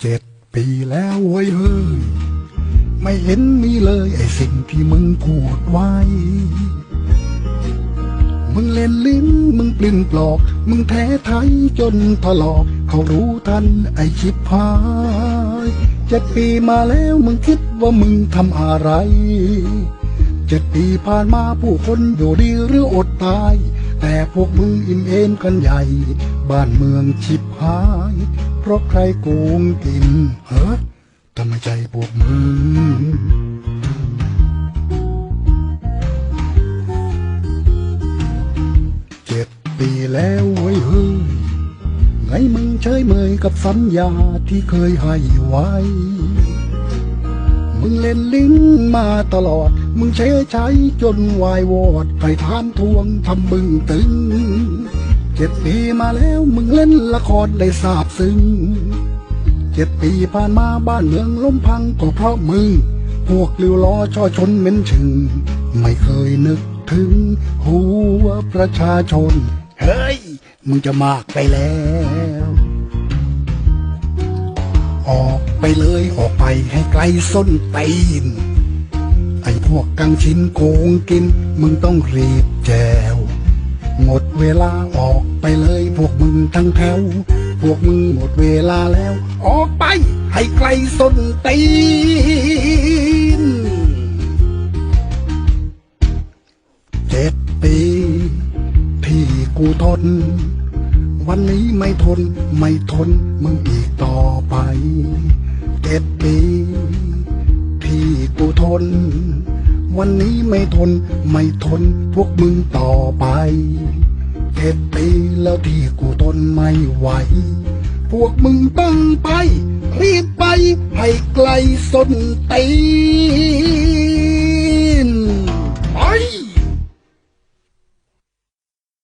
เจ็ดปีแล้วเว้ยเฮ้ย ไม่เห็นมีเลยไอสิ่งที่มึงพูดไว้ มึงเล่นลิ้นมึงปลิ้นปลอก มึงแท้ไทยจนถลอก เขารู้ทันไอชิบหายเจ็ดปีมาแล้วมึงคิดว่ามึงทำอะไร เจ็ดปีผ่านมาผู้คนอยู่ดีหรืออดตาย แต่พวกมึงอิ่มเอมกันใหญ่ บ้านเมืองชิบหาย เพราะใครโกงกินเฮ้อทำไมใจพวกมึงเจ็ดปีแล้วเว้ยเฮ้ยไงมึงเฉยเมยกับสัญญาที่เคยให้ไว้ มึงเล่นลิ้นมาตลอด มึงใช้ใช้จนวายวอดใครทานทวงทำบึงตึง เจ็ดปีมาแล้วมึงเล่นละครได้สาบซึ้งเจ็ดปีผ่านมาบ้านเมืองล้มพังก็เพราะมึง พวกลิวล้อช่อชนเหม็นชึง ไม่เคยนึกถึงหัวประชาชน เฮ้ย มึงจะมากไปแล้ว ออกไปเลยออ ให้ไกลส้นตีน ไอ้พวกกังชินโกงกิน มึงต้องรีบแจว หมดเวลาออกไปเลยพวกมึงทั้งแถว พวกมึงหมดเวลาแล้ว ออกไปให้ไกลส้นตีนเจ็ดปีที่กูทนวันนี้ไม่ทนไม่ทนมึงอีกต่อไป เจ็ดปีที่กูทน วันนี้ไม่ทนไม่ทนพวกมึงต่อไปเจ็ดปีแล้วที่กูทนไม่ไหว พวกมึงต้องไป รีบไปให้ไกลส้นตี